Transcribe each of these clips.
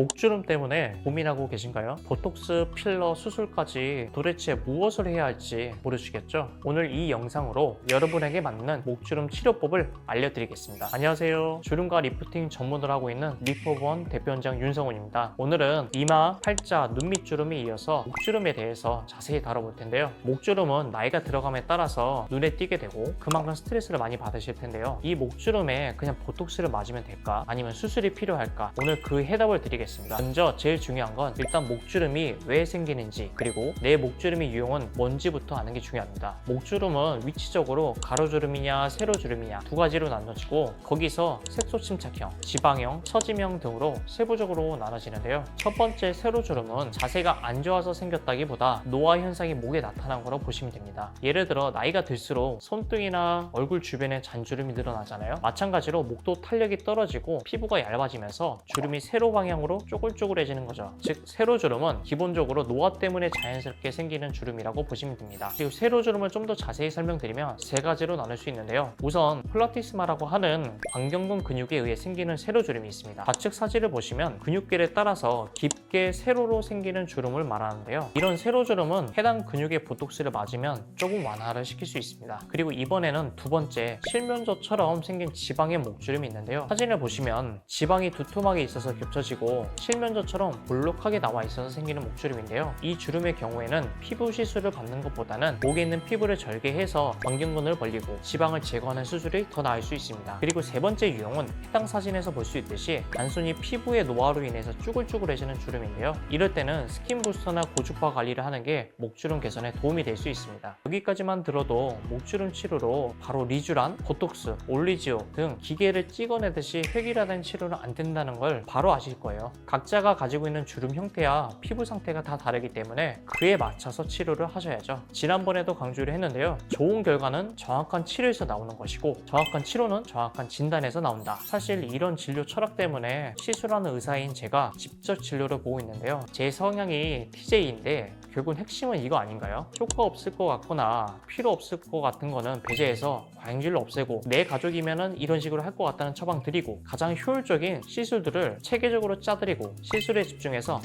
목주름 때문에 고민하고 계신가요? 보톡스, 필러, 수술까지 도대체 무엇을 해야 할지 모르시겠죠? 오늘 이 영상으로 여러분에게 맞는 목주름 치료법을 알려드리겠습니다. 안녕하세요. 주름과 리프팅 전문을 하고 있는 리퍼원 대표원장 윤성훈입니다. 오늘은 이마, 팔자, 눈 밑주름에 이어서 목주름에 대해서 자세히 다뤄볼 텐데요. 목주름은 나이가 들어감에 따라서 눈에 띄게 되고 그만큼 스트레스를 많이 받으실 텐데요. 이 목주름에 그냥 보톡스를 맞으면 될까? 아니면 수술이 필요할까? 오늘 그 해답을 드리겠습니다. 먼저 제일 중요한 건 일단 목주름이 왜 생기는지 그리고 내 목주름의 유형은 뭔지부터 아는 게 중요합니다. 목주름은 위치적으로 가로주름이냐 세로주름이냐 두 가지로 나눠지고 거기서 색소침착형, 지방형, 처짐형 등으로 세부적으로 나눠지는데요. 첫 번째 세로주름은 자세가 안 좋아서 생겼다기보다 노화 현상이 목에 나타난 거로 보시면 됩니다. 예를 들어 나이가 들수록 손등이나 얼굴 주변에 잔주름이 늘어나잖아요. 마찬가지로 목도 탄력이 떨어지고 피부가 얇아지면서 주름이 세로 방향으로 쪼글쪼글해지는 거죠. 즉 세로주름은 기본적으로 노화 때문에 자연스럽게 생기는 주름이라고 보시면 됩니다. 그리고 세로주름을 좀 더 자세히 설명드리면 세 가지로 나눌 수 있는데요. 우선 플라티스마라고 하는 광경근 근육에 의해 생기는 세로주름이 있습니다. 좌측 사진을 보시면 근육계를 따라서 깊게 세로로 생기는 주름을 말하는데요. 이런 세로주름은 해당 근육의 보톡스를 맞으면 조금 완화를 시킬 수 있습니다. 그리고 이번에는 두 번째 실면조처럼 생긴 지방의 목주름이 있는데요. 사진을 보시면 지방이 두툼하게 있어서 겹쳐지고 실면조처럼 볼록하게 나와 있어서 생기는 목주름인데요. 이 주름의 경우에는 피부 시술을 받는 것보다는 목에 있는 피부를 절개해서 광경근을 벌리고 지방을 제거하는 수술이 더 나을 수 있습니다. 그리고 세 번째 유형은 해당 사진에서 볼 수 있듯이 단순히 피부의 노화로 인해서 쭈글쭈글해지는 주름인데요. 이럴 때는 스킨 부스터나 고주파 관리를 하는 게 목주름 개선에 도움이 될 수 있습니다. 여기까지만 들어도 목주름 치료로 바로 리쥬란, 보톡스, 올리지오 등 기계를 찍어내듯이 획일화된 치료는 안 된다는 걸 바로 아실 거예요. 각자가 가지고 있는 주름 형태야 피부 상태가 다 다르기 때문에 그에 맞춰서 치료를 하셔야죠. 지난번에도 강조를 했는데요. 좋은 결과는 정확한 치료에서 나오는 것이고 정확한 치료는 정확한 진단에서 나온다. 사실 이런 진료 철학 때문에 시술하는 의사인 제가 직접 진료를 보고 있는데요. 제 성향이 TJ인데 결국은 핵심은 이거 아닌가요? 효과 없을 것 같거나 필요 없을 것 같은 거는 배제해서 과잉질로 없애고 내 가족이면은 이런 식으로 할 것 같다는 처방 드리고 가장 효율적인 시술들을 체계적으로 짜 드리고 시술에 집중해서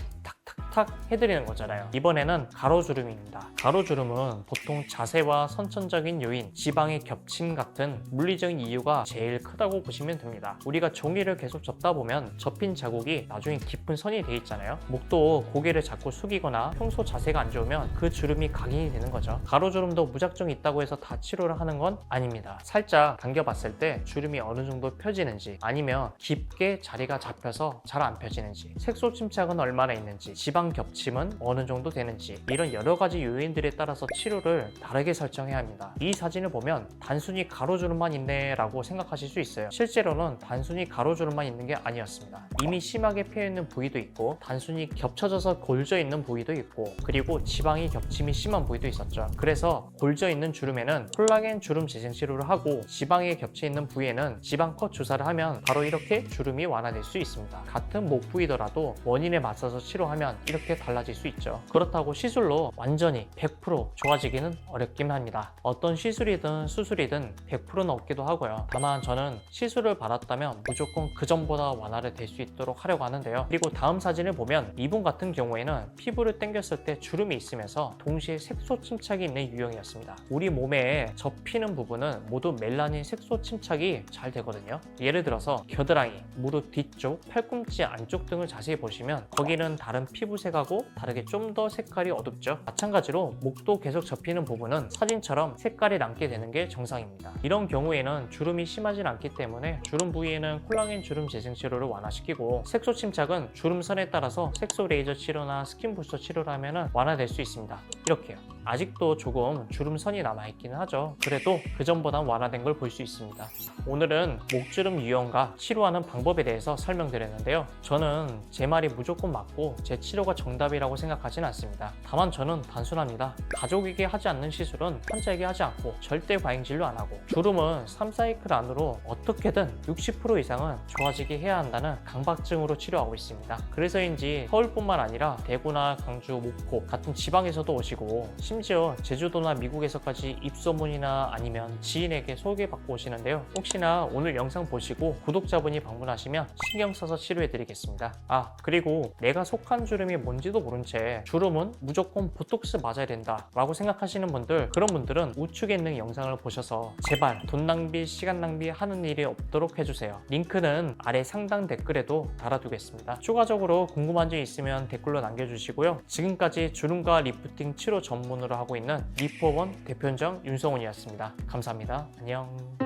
탁탁탁 해드리는 거잖아요. 이번에는 가로주름입니다. 가로주름은 보통 자세와 선천적인 요인, 지방의 겹침 같은 물리적인 이유가 제일 크다고 보시면 됩니다. 우리가 종이를 계속 접다 보면 접힌 자국이 나중에 깊은 선이 돼 있잖아요. 목도 고개를 자꾸 숙이거나 평소 자세가 안 좋으면 그 주름이 각인이 되는 거죠. 가로주름도 무작정 있다고 해서 다 치료를 하는 건 아닙니다. 살짝 당겨봤을 때 주름이 어느 정도 펴지는지 아니면 깊게 자리가 잡혀서 잘 안 펴지는지 색소 침착은 얼마나 있는지 지방 겹침은 어느 정도 되는지 이런 여러 가지 요인들에 따라서 치료를 다르게 설정해야 합니다. 이 사진을 보면 단순히 가로주름만 있네 라고 생각하실 수 있어요. 실제로는 단순히 가로주름만 있는 게 아니었습니다. 이미 심하게 펴 있는 부위도 있고 단순히 겹쳐져서 골져 있는 부위도 있고 그리고 지방이 겹침이 심한 부위도 있었죠. 그래서 골져 있는 주름에는 콜라겐 주름 재생 치료를 하고 지방에 겹쳐 있는 부위에는 지방 컷 주사를 하면 바로 이렇게 주름이 완화될 수 있습니다. 같은 목 부위더라도 원인에 맞서서 치료하면 이렇게 달라질 수 있죠. 그렇다고 시술로 완전히 100% 좋아지기는 어렵긴 합니다. 어떤 시술이든 수술이든 100%는 없기도 하고요. 다만 저는 시술을 받았다면 무조건 그 전보다 완화를 될 수 있도록 하려고 하는데요. 그리고 다음 사진을 보면 이분 같은 경우에는 피부를 당겼을 때 주름이 있으면서 동시에 색소 침착이 있는 유형이었습니다. 우리 몸에 접히는 부분은 모두 멜라닌 색소 침착이 잘 되거든요. 예를 들어서 겨드랑이, 무릎 뒤쪽, 팔꿈치 안쪽 등을 자세히 보시면 거기는 다른 피부색 하고 다르게 좀 더 색깔이 어둡죠. 마찬가지로 목도 계속 접히는 부분은 사진처럼 색깔이 남게 되는 게 정상입니다. 이런 경우에는 주름이 심하진 않기 때문에 주름 부위에는 콜라겐 주름 재생 치료를 완화시키고 색소 침착은 주름선에 따라서 색소 레이저 치료나 스킨 부스터 치료를 하면 완화될 수 있습니다. 이렇게요. 아직도 조금 주름선이 남아있기는 하죠. 그래도 그 전보단 완화된 걸 볼 수 있습니다. 오늘은 목주름 유형과 치료하는 방법에 대해서 설명드렸는데요. 저는 제 말이 무조건 맞고 제 치료가 정답이라고 생각하진 않습니다. 다만 저는 단순합니다. 가족에게 하지 않는 시술은 환자에게 하지 않고 절대 과잉 진료 안 하고 주름은 3사이클 안으로 어떻게든 60% 이상은 좋아지게 해야 한다는 강박증으로 치료하고 있습니다. 그래서인지 서울뿐만 아니라 대구나 강주, 목포 같은 지방에서도 오시고 심 지어 제주도나 미국에서까지 입소문이나 아니면 지인에게 소개받고 오시는데요. 혹시나 오늘 영상 보시고 구독자분이 방문하시면 신경 써서 치료해드리겠습니다. 아 그리고 내가 속한 주름이 뭔지도 모른 채 주름은 무조건 보톡스 맞아야 된다 라고 생각하시는 분들 그런 분들은 우측에 있는 영상을 보셔서 제발 돈 낭비 시간 낭비 하는 일이 없도록 해주세요. 링크는 아래 상단 댓글에도 달아두겠습니다. 추가적으로 궁금한 점 있으면 댓글로 남겨주시고요. 지금까지 주름과 리프팅 치료 전문 으로 하고 있는 리포원 대표원장 윤성훈이었습니다. 감사합니다. 안녕.